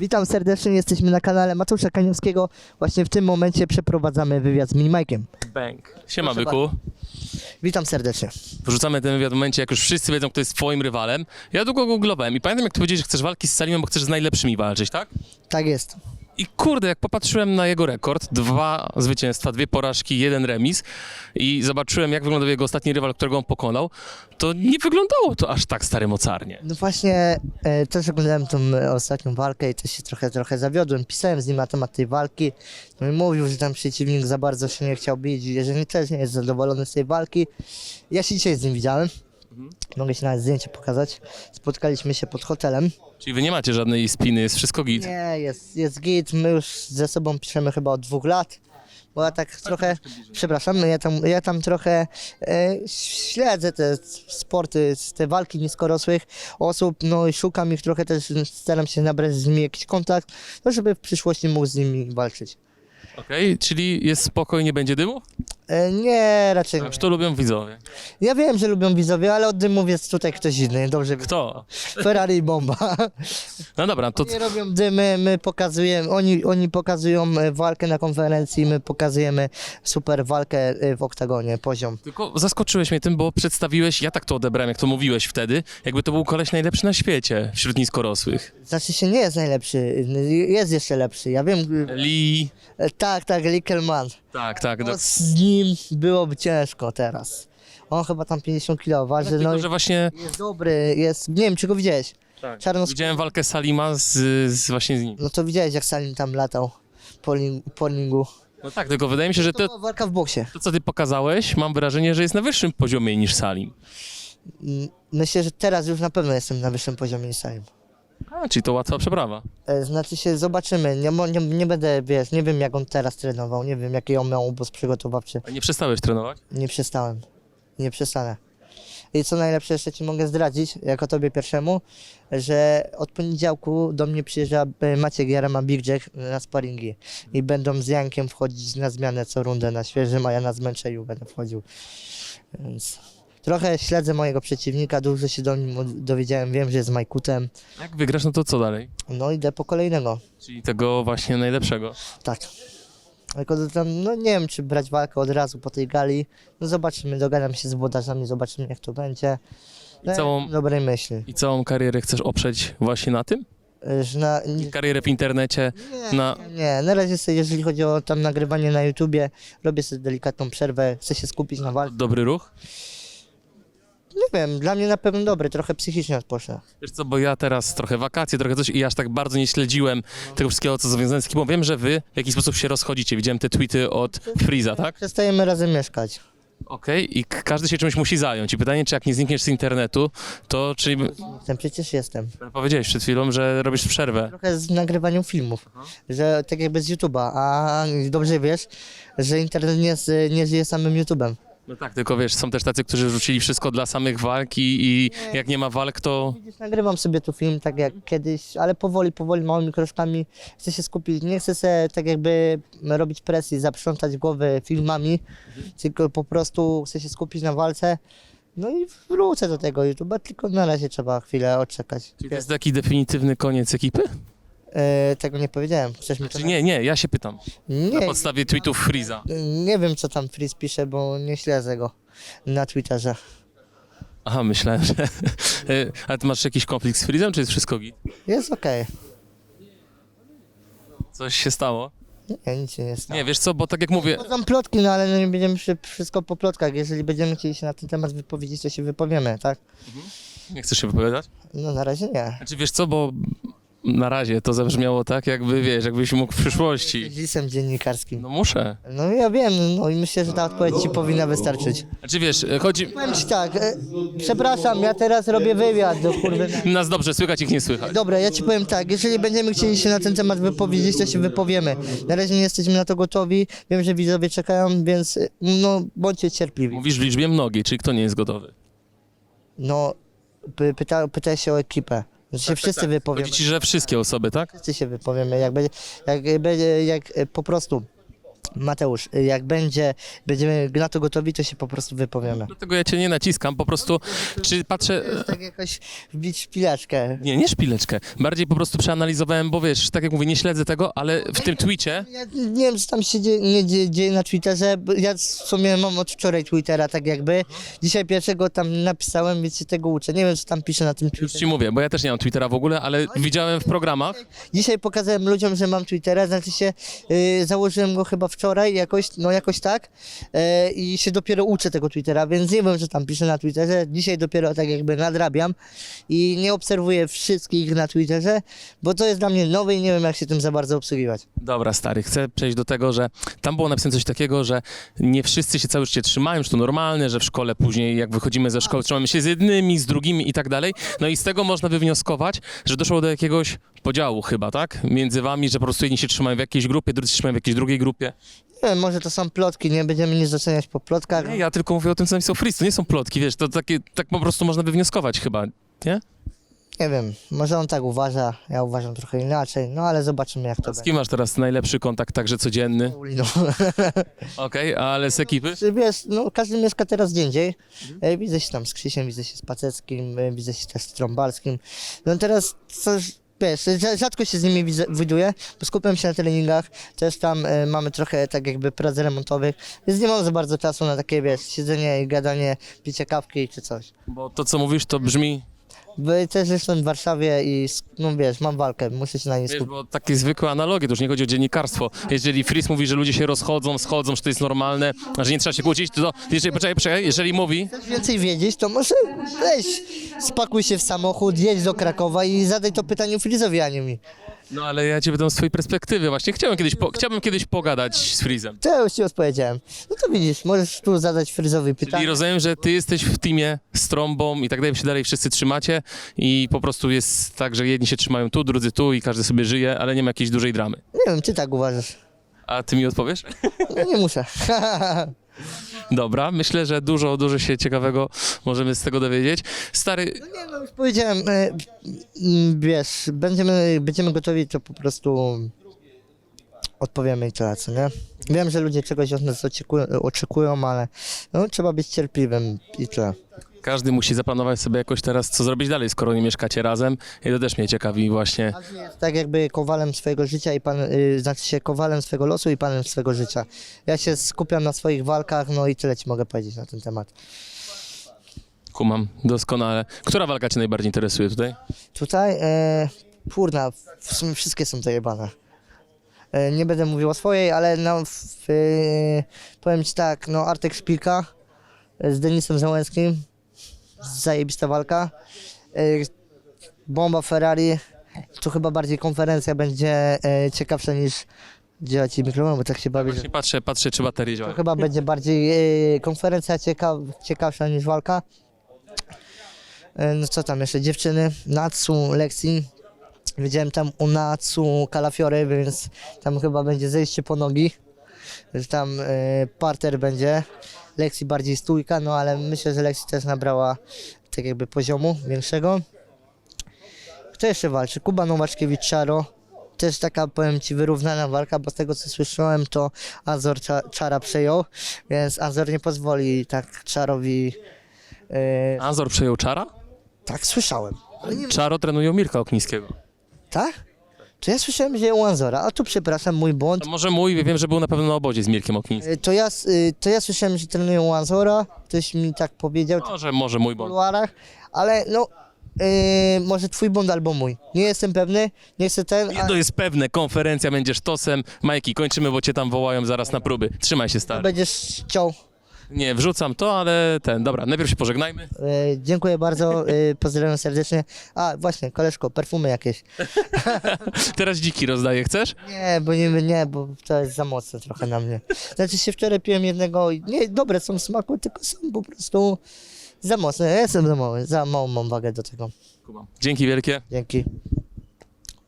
Witam serdecznie, jesteśmy na kanale Mateusza Kaniowskiego. Właśnie w tym momencie przeprowadzamy wywiad z Minimajkiem. Bang. Siema, Proszę byku. Witam serdecznie. Wrzucamy ten wywiad w momencie, jak już wszyscy wiedzą, kto jest twoim rywalem. Ja długo googlowałem i pamiętam, jak ty powiedziałeś, że chcesz walki z Salimem, bo chcesz z najlepszymi walczyć, tak? Tak jest. I kurde, jak popatrzyłem na jego rekord, dwa zwycięstwa, dwie porażki, jeden remis i zobaczyłem, jak wyglądał jego ostatni rywal, którego on pokonał, to nie wyglądało to aż tak stary mocarnie. No właśnie, e, też oglądałem tą e, ostatnią walkę i też się trochę, trochę zawiodłem. Pisałem z nim na temat tej walki. No i mówił, że tam przeciwnik za bardzo się nie chciał bić, jeżeli też nie jest zadowolony z tej walki. Ja się dzisiaj z nim widziałem. Mogę ci nawet zdjęcie pokazać. Spotkaliśmy się pod hotelem. Czyli wy nie macie żadnej spiny, jest wszystko git. Nie, jest, jest git. My już ze sobą piszemy chyba od dwóch lat. Bo ja tak trochę, przepraszam, ja tam, ja tam trochę e, śledzę te sporty, te walki niskorosłych osób, no i szukam ich trochę też, staram się nabrać z nimi jakiś kontakt, no żeby w przyszłości mógł z nimi walczyć. Okej, czyli jest spokój, nie będzie dymu? E, nie, raczej nie. Czy to lubią widzowie? Ja wiem, że lubią widzowie, ale od dymów jest tutaj ktoś inny, dobrze wie. Kto? Ferrari i bomba. No dobra, to Nie robią dymy, my pokazujemy, oni, oni pokazują e, walkę na konferencji, my pokazujemy super walkę e, w oktagonie, poziom. Tylko zaskoczyłeś mnie tym, bo przedstawiłeś, ja tak to odebrałem, jak to mówiłeś wtedy, jakby to był koleś najlepszy na świecie wśród niskorosłych. Znaczy się nie jest najlepszy, jest jeszcze lepszy, ja wiem, Lee, e, tak, tak, Lickelman. Tak, tak. No, z nim byłoby ciężko teraz. On chyba tam 50 kg waży, no Tylko, i że właśnie jest dobry, jest, nie wiem czy go widziałeś, czarno widziałem walkę Salima z, z właśnie z nim. no to widziałeś jak Salim tam latał po, ling, po ringu. No tak, tylko wydaje mi się, że To to, była walka w boksie. to, co ty pokazałeś, mam wrażenie, że jest na wyższym poziomie niż Salim. Mm, Myślę, że teraz już na pewno jestem na wyższym poziomie niż Salim. A, czyli to łatwa przeprawa. E, Znaczy się, zobaczymy. Nie, mo- nie, nie będę, wiesz, nie wiem jak on teraz trenował, nie wiem jaki on miał obóz przygotowawczy. A nie przestałeś trenować? Nie przestałem. Nie przestanę. I co najlepsze, jeszcze ci mogę zdradzić, jako tobie pierwszemu, że od poniedziałku do mnie przyjeżdża e, Maciek Jarema Big Jack na sparingi. I będą z Jankiem wchodzić na zmianę co rundę na świeżym, a ja na zmęczeniu będę wchodził. Więc trochę śledzę mojego przeciwnika, dużo się do nim dowiedziałem, wiem, że jest Majkutem. Jak wygrasz, no to co dalej? No idę po kolejnego. Czyli tego właśnie najlepszego. Tak. Tylko to tam, no nie wiem, czy brać walkę od razu po tej gali. No zobaczymy, dogadam się z włodarzami, zobaczymy jak to będzie. I No, całą, Dobrej myśli. I całą karierę chcesz oprzeć właśnie na tym? Że na, Karierę w internecie, nie, na... nie, na razie sobie, jeżeli chodzi o tam nagrywanie na YouTubie, robię sobie delikatną przerwę, chcę się skupić na walce. Dobry ruch? Nie wiem, dla mnie na pewno dobry, trochę psychicznie odpocznę. Wiesz co, bo ja teraz trochę wakacje, trochę coś i aż tak bardzo nie śledziłem tego wszystkiego, co związane z ekipą. Wiem, że wy w jakiś sposób się rozchodzicie. Widziałem te tweety od Freeza, tak? Przestajemy razem mieszkać. Okej, i k- każdy się czymś musi zająć. I pytanie, czy jak nie znikniesz z internetu, to czy... Ten przecież jestem. Powiedziałeś przed chwilą, że robisz przerwę. Trochę z nagrywaniem filmów, że tak jakby z YouTube'a, a dobrze wiesz, że internet nie, z- nie żyje samym YouTube'em. No tak, tylko wiesz, są też tacy, którzy rzucili wszystko dla samych walk i, i jak nie ma walk, to... Widzisz, nagrywam sobie tu film tak jak kiedyś, ale powoli, powoli, małymi kroczkami chcę się skupić. Nie chcę sobie tak jakby robić presji, zaprzątać głowy filmami, tylko po prostu chcę się skupić na walce. No i wrócę do tego YouTube'a, tylko na razie trzeba chwilę odczekać. Czyli to jest taki definitywny koniec ekipy? E, tego nie powiedziałem. Chcesz mi to Czy nie, nie, ja się pytam. Na nie, podstawie tweetów Freeza. nie wiem co tam Freeze pisze, bo nie śledzę go na Twitterze. Aha, myślałem, że... E, Ale ty masz jakiś konflikt z Freezem, czy jest wszystko git? Jest okej. Coś się stało? Nie, nic się nie stało. Nie, wiesz co, bo tak jak mówię... Są plotki, no ale no nie będziemy przy, wszystko po plotkach. Jeżeli będziemy chcieli się na ten temat wypowiedzieć, to się wypowiemy, tak? Nie chcesz się wypowiadać? No na razie nie. Znaczy wiesz co, bo na razie to zabrzmiało tak, jakby wiesz, jakbyś mógł w przyszłości. Lisem dziennikarskim. No muszę. No ja wiem, no i myślę, że ta odpowiedź ci powinna wystarczyć. Znaczy wiesz, chodzi... Powiem ci tak, e, przepraszam, ja teraz robię wywiad do kurwy. Nas dobrze słychać, ich nie słychać. Dobra, ja ci powiem tak, jeżeli będziemy chcieli się na ten temat wypowiedzieć, to się wypowiemy. Na razie nie jesteśmy na to gotowi, wiem, że widzowie czekają, więc e, no bądźcie cierpliwi. Mówisz w liczbie mnogiej, czyli kto nie jest gotowy. No, py, pyta, pytaj się o ekipę. Że się wszyscy wypowiemy. Chodzi ci, że wszystkie osoby, tak? Wszyscy się wypowiemy, jak będzie, jak będzie, jak e, po prostu Mateusz, y, jak będzie, będziemy na to gotowi, to się po prostu wypowiemy. Dlatego ja cię nie naciskam, po prostu czy patrzę... Tak jakoś wbić szpileczkę. Nie, nie szpileczkę. Bardziej po prostu przeanalizowałem, bo wiesz, tak jak mówię, nie śledzę tego, ale w tym tweetie... Ja nie wiem, co tam się dzieje, nie dzieje, dzieje na Twitterze. bo Ja w sumie mam od wczoraj Twittera, tak jakby. Dzisiaj pierwszego tam napisałem, więc się tego uczę. Nie wiem, co tam pisze na tym Już Twitterze. ci mówię, bo ja też nie mam Twittera w ogóle, ale widziałem w programach. Dzisiaj pokazałem ludziom, że mam Twittera, znaczy się y, założyłem go chyba wczoraj, jakoś, no jakoś tak y, i się dopiero uczę tego Twittera, więc nie wiem, co tam pisze na Twitterze. Dzisiaj dopiero tak jakby nadrabiam i nie obserwuję wszystkich na Twitterze, bo to jest dla mnie nowe i nie wiem, jak się tym za bardzo obsługiwać. Dobra, stary, chcę przejść do tego, że tam było napisane coś takiego, że nie wszyscy się całe życie trzymają, że to normalne, że w szkole później, jak wychodzimy ze szkoły, trzymamy się z jednymi, z drugimi i tak dalej. No i z tego można wywnioskować, że doszło do jakiegoś podziału chyba, tak? Między wami, że po prostu jedni się trzymają w jakiejś grupie, drudzy się trzymają w jakiejś drugiej grupie. Nie wiem, może to są plotki, nie będziemy nic oceniać po plotkach. Nie, ja tylko mówię o tym, co napisał Fritz, to nie są plotki, wiesz, to takie, tak po prostu można wywnioskować chyba, nie? Nie wiem, może on tak uważa, ja uważam trochę inaczej, no ale zobaczymy jak to Z będzie. kim masz teraz najlepszy kontakt, także codzienny? Pauliną. Okej, ale z ekipy? Czy Wiesz, no każdy mieszka teraz gdzie indziej. E, Widzę się tam z Krzysiem, widzę się z Paceckim, e, widzę się też z Trąbalskim. No teraz coś, wiesz, rza- rzadko się z nimi widzę, widuję, bo skupiam się na treningach. Też tam e, mamy trochę tak jakby prac remontowych, więc nie mam za bardzo czasu na takie, wiesz, siedzenie i gadanie, picie kawki czy coś. Bo to, co mówisz, to brzmi Bo też jestem w Warszawie i, no wiesz, mam walkę, muszę się na niej Wiesz, skupić. bo takie zwykłe analogie, to już nie chodzi o dziennikarstwo. Jeżeli Fritz mówi, że ludzie się rozchodzą, schodzą, że to jest normalne, a że nie trzeba się kłócić, to jeżeli, poczekaj, poczekaj, jeżeli mówi, Chcesz więcej wiedzieć, to może weź, spakuj się w samochód, jedź do Krakowa i zadaj to pytanie Frizowi, a nie mi. No ale ja cię pytam z twojej perspektywy właśnie, chciałem kiedyś, po, chciałbym kiedyś pogadać z Frizem. To ja już ci odpowiedziałem. No to widzisz, możesz tu zadać Fryzowi I pytanie. rozumiem, że ty jesteś w teamie z trąbą i tak dalej, wy się dalej wszyscy trzymacie i po prostu jest tak, że jedni się trzymają tu, drudzy tu i każdy sobie żyje, ale nie ma jakiejś dużej dramy. Nie wiem, czy tak uważasz. A ty mi odpowiesz? No nie muszę. Dobra, myślę, że dużo, dużo się ciekawego możemy z tego dowiedzieć. Stary, nie no, już powiedziałem, e, wiesz, będziemy, będziemy gotowi, to po prostu odpowiemy i tyle, co nie? Wiem, że ludzie czegoś od nas oczekują, oczekują ale no, trzeba być cierpliwym i tyle. Każdy musi zaplanować sobie jakoś teraz, co zrobić dalej, skoro nie mieszkacie razem. I to też mnie ciekawi właśnie. Każdy jest tak jakby kowalem swojego życia i pan, y, znaczy się kowalem swojego losu i panem swojego życia. Ja się skupiam na swoich walkach, no i tyle ci mogę powiedzieć na ten temat. Kumam, doskonale. Która walka cię najbardziej interesuje tutaj? Tutaj, e, kurna, w sumie wszystkie są zajebane. E, nie będę mówił o swojej, ale no, w, e, powiem ci tak, no Artek Szpilka e, z Denisem Załęskim, zajebista walka. Bomba Ferrari, tu chyba bardziej konferencja będzie ciekawsza niż działa ci mikrofon, bo tak się bawię, Właśnie patrzę, patrzę, czy baterie to działają. chyba będzie bardziej konferencja ciekaw, ciekawsza niż walka. No co tam jeszcze, dziewczyny, Natsu, Lexi. Widziałem tam u Natsu Kalafiory, więc tam chyba będzie zejście po nogi. Tam e, parter będzie. Lexi bardziej stójka, no ale myślę, że Lexi też nabrała tak jakby poziomu większego. Kto jeszcze walczy? Kuba Nowaczkiewicz-Czaro. Też taka, powiem Ci, wyrównana walka, bo z tego co słyszałem, to Azor Cza- Czara przejął, więc Azor nie pozwoli tak Czarowi... E, Anzor przejął Czara? tak słyszałem. Ale nie Czaro trenuje u Mirka Oknińskiego. Tak? To ja słyszałem, że u Anzora, a tu przepraszam, mój błąd. To może mój, wiem, że był na pewno na obozie z Mirkiem Oknińskim. E, To ja, s- y, to ja słyszałem, że trenuje u Anzora, ktoś mi tak powiedział w Może, może mój błąd. kuluarach, ale no, y, może twój błąd albo mój. Nie jestem pewny, nie chcę ten, a, Jedno jest pewne, konferencja będzie sztosem. Majki, kończymy, bo cię tam wołają zaraz na próby. Trzymaj się, stary. będziesz chciał. Nie, wrzucam to, ale ten, dobra, najpierw się pożegnajmy. E, dziękuję bardzo, e, pozdrawiam serdecznie. A, właśnie, koleżko, perfumy jakieś. Teraz dziki rozdaję, chcesz? Nie, bo nie, nie, bo to jest za mocne trochę na mnie. Znaczy się wczoraj piłem jednego, i- nie, dobre są w smaku, tylko są po prostu za mocne. Ja jestem za mały, za małą mam wagę do tego. Dzięki wielkie. Dzięki.